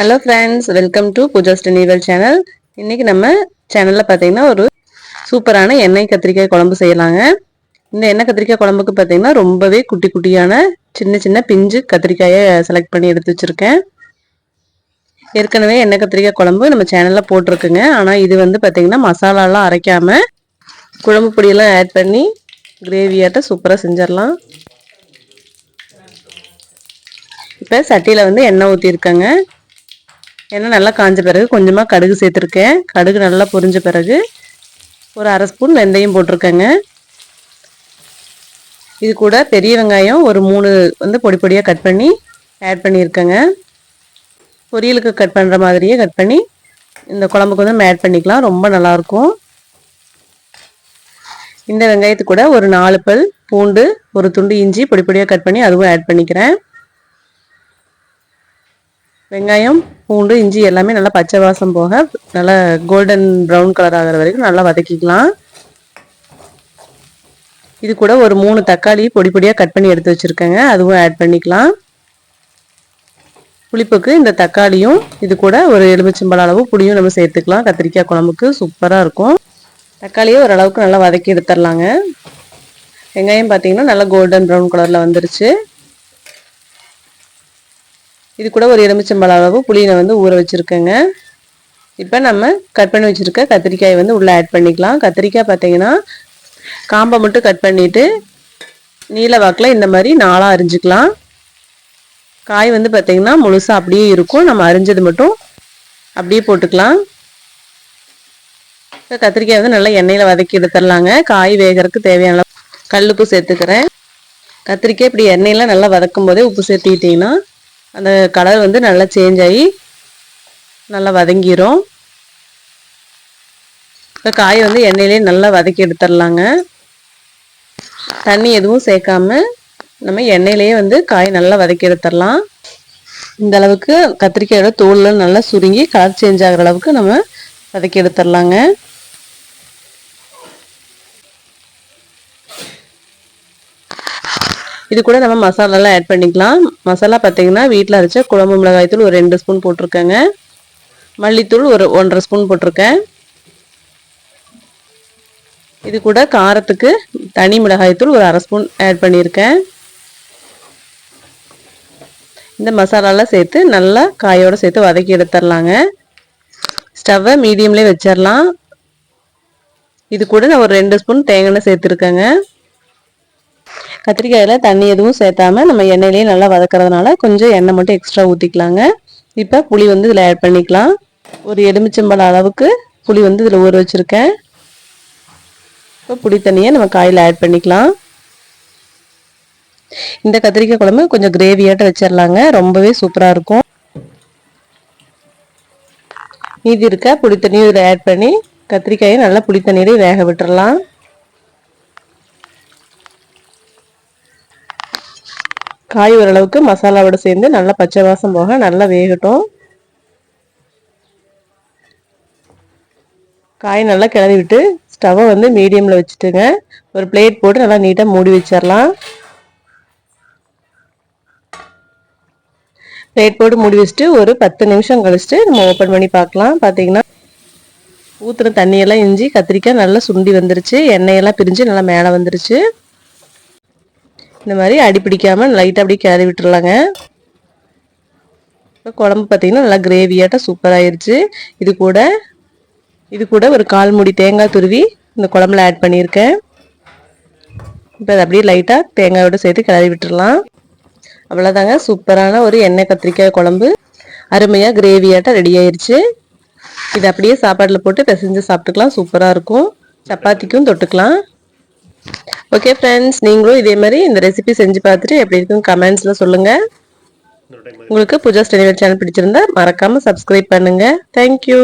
Hello friends welcome to Pooja ஸ்டெனிவல் channel இன்னைக்கு நம்ம சேனலில் பார்த்தீங்கன்னா ஒரு சூப்பரான எண்ணெய் கத்திரிக்காய் குழம்பு செய்யலாங்க. இந்த எண்ணெய் கத்திரிக்காய் குழம்புக்கு பார்த்தீங்கன்னா ரொம்பவே குட்டி குட்டியான சின்ன சின்ன பிஞ்சு கத்திரிக்காயை செலக்ட் பண்ணி எடுத்து வச்சுருக்கேன். ஏற்கனவே எண்ணெய் கத்திரிக்காய் குழம்பு நம்ம சேனலில் போட்டிருக்குங்க. ஆனால் இது வந்து பார்த்தீங்கன்னா மசாலாலாம் அரைக்காமல் குழம்பு பொடியெல்லாம் ஆட் பண்ணி கிரேவியாட்ட சூப்பராக செஞ்சிடலாம். இப்போ சட்டியில் வந்து எண்ணெய் ஊற்றிருக்கேங்க எண்ணெய் நல்லா காஞ்ச பிறகு கொஞ்சமாக கடுகு சேர்த்துருக்கேன். கடுகு நல்லா பொரிஞ்ச பிறகு ஒரு அரை ஸ்பூன் வெந்தயம் போட்டிருக்கேங்க. இது கூட பெரிய வெங்காயம் ஒரு மூணு வந்து பொடி பொடியாக கட் பண்ணி ஆட் பண்ணியிருக்கேங்க. பொரியலுக்கு கட் பண்ணுற மாதிரியே கட் பண்ணி இந்த குழம்புக்கு வந்து நம்ம ஆட் பண்ணிக்கலாம். ரொம்ப நல்லாயிருக்கும் இந்த வெங்காயத்து கூட ஒரு நாலு பல் பூண்டு ஒரு துண்டு இஞ்சி பொடி பொடியாக கட் பண்ணி அதுவும் ஆட் பண்ணிக்கிறேன். வெங்காயம் பூண்டு இஞ்சி எல்லாமே நல்லா பச்சை வாசம் போக நல்லா கோல்டன் ப்ரௌன் கலர் ஆகிற வரைக்கும் நல்லா வதக்கிக்கலாம். இது கூட ஒரு மூணு தக்காளி பொடி பொடியாக கட் பண்ணி எடுத்து வச்சுருக்கேங்க. அதுவும் ஆட் பண்ணிக்கலாம். புளிப்புக்கு இந்த தக்காளியும் இது கூட ஒரு எலுமிச்சம்பழ அளவு புளியும் நம்ம சேர்த்துக்கலாம். கத்திரிக்காய் குழம்புக்கு சூப்பராக இருக்கும். தக்காளியை ஓரளவுக்கு நல்லா வதக்கி எடுத்துடலாங்க. வெங்காயம் பார்த்தீங்கன்னா நல்லா கோல்டன் ப்ரௌன் கலரில் வந்துருச்சு. இது கூட ஒரு எலுமிச்சம்பழம் அளவு புளியை வந்து ஊற வச்சுருக்கேங்க. இப்போ நம்ம கட் பண்ணி வச்சுருக்க கத்திரிக்காயை வந்து உள்ளே ஆட் பண்ணிக்கலாம். கத்திரிக்காய் பார்த்தீங்கன்னா காம்பை மட்டும் கட் பண்ணிவிட்டு நீல வாக்கில் இந்த மாதிரி நாளாக அரிஞ்சிக்கலாம். காய் வந்து பார்த்திங்கன்னா முழுசாக அப்படியே இருக்கும். நம்ம அரிஞ்சது மட்டும் அப்படியே போட்டுக்கலாம். இப்போ கத்திரிக்காய் வந்து நல்லா எண்ணெயில் வதக்கி எடுத்துடலாங்க. காய் வேகிறதுக்கு தேவையான கல்லுப்பு சேர்த்துக்கிறேன். கத்திரிக்காய் இப்படி எண்ணெயில் நல்லா வதக்கும் போதே உப்பு சேர்த்துக்கிட்டிங்கன்னா அந்த கலர் வந்து நல்லா சேஞ்ச் ஆகி நல்லா வதங்கிடும் இப்போ காய் வந்து எண்ணெயிலே நல்லா வதக்கி எடுத்துடலாங்க. தண்ணி எதுவும் சேர்க்காம நம்ம எண்ணெயிலேயே வந்து காய் நல்லா வதக்கி எடுத்துடலாம். இந்த அளவுக்கு கத்திரிக்காயோட தோலில் நல்லா சுருங்கி கலர் சேஞ்ச் ஆகிற அளவுக்கு நம்ம வதக்கி எடுத்துடலாங்க. இது கூட நம்ம மசாலாலாம் ஆட் பண்ணிக்கலாம். மசாலா பார்த்தீங்கன்னா வீட்டில் அரைச்ச குழம்பு மிளகாய்த்தூள் ஒரு ரெண்டு ஸ்பூன் போட்டிருக்கேங்க. மல்லித்தூள் ஒரு ஒன்றரை ஸ்பூன் போட்டிருக்கேன். இது கூட காரத்துக்கு தனி மிளகாய்த்தூள் ஒரு அரை ஸ்பூன் ஆட் பண்ணியிருக்கேன். இந்த மசாலாலாம் சேர்த்து நல்லா காயோடு சேர்த்து வதக்கி எடுத்துடலாங்க. ஸ்டவ்வை மீடியம்லேயே வச்சிடலாம். இது கூட நான் ஒரு ரெண்டு ஸ்பூன் தேங்காய் சேர்த்துருக்கேங்க. கத்திரிக்காயில் தண்ணி எதுவும் சேர்த்தாம நம்ம எண்ணெயிலேயே நல்லா வதக்கிறதுனால கொஞ்சம் எண்ணெய் மட்டும் எக்ஸ்ட்ரா ஊற்றிக்கலாங்க இப்போ புளி வந்து இதில் ஆட் பண்ணிக்கலாம். ஒரு எலுமிச்சம்பழம் அளவுக்கு புளி வந்து இதில் ஊற வச்சுருக்கேன். இப்போ புளி தண்ணியை நம்ம காயில் ஆட் பண்ணிக்கலாம். இந்த கத்திரிக்காய் குழம்பு கொஞ்சம் கிரேவியாட்ட வச்சிடலாங்க ரொம்பவே சூப்பராக இருக்கும். மீதி இருக்க புளி தண்ணியும் இதில் ஆட் பண்ணி கத்திரிக்காயை நல்லா புளி தண்ணியிலே வேக விட்டுறலாம். காய் ஓரளவுக்கு மசாலாவோட சேர்ந்து நல்லா பச்சை வாசம் போக நல்லா வேகட்டும். காய் நல்லா கிளறி விட்டு ஸ்டவ்வை வந்து மீடியமில் வச்சுட்டுங்க. ஒரு பிளேட் போட்டு நல்லா நீட்டாக மூடி வச்சிடலாம் பிளேட் போட்டு மூடி வச்சுட்டு ஒரு பத்து நிமிஷம் கழிச்சுட்டு நம்ம ஓப்பன் பண்ணி பார்க்கலாம். பார்த்தீங்கன்னா ஊற்றுன தண்ணியெல்லாம் இஞ்சி கத்திரிக்காய் நல்லா சுண்டி வந்துருச்சு. எண்ணெயெல்லாம் பிரிஞ்சு நல்லா மேலே வந்துருச்சு. இந்த மாதிரி அடி பிடிக்காமல் லைட்டாக அப்படியே கேரி விட்டுடலாங்க இப்போ குழம்பு பார்த்திங்கன்னா நல்லா கிரேவியாட்டம் சூப்பராகிருச்சு இது கூட இது கூட ஒரு கால் மூடி தேங்காய் துருவி இந்த குழம்புல ஆட் பண்ணியிருக்கேன். இப்போ அதை அப்படியே லைட்டாக தேங்காயோடு சேர்த்து கிளறி விட்டுடலாம் அவ்வளோதாங்க சூப்பரான ஒரு எண்ணெய் கத்திரிக்காய் குழம்பு. அருமையாக கிரேவியாட்டம் ரெடி ஆயிடுச்சு இது அப்படியே சாப்பாட்டில் போட்டு பிசைஞ்சு சாப்பிட்டுக்கலாம் சூப்பராக இருக்கும். சப்பாத்திக்கும் தொட்டுக்கலாம். ஓகே ஃப்ரெண்ட்ஸ் நீங்களும் இதே மாதிரி இந்த ரெசிபி செஞ்சு பார்த்துட்டு எப்படி இருக்குன்னு கமெண்ட்ஸில் சொல்லுங்கள் உங்களுக்கு பூஜா ஸ்டெனிவர் சேனல் பிடிச்சிருந்தா மறக்காமல் சப்ஸ்கிரைப் பண்ணுங்கள் தேங்க்யூ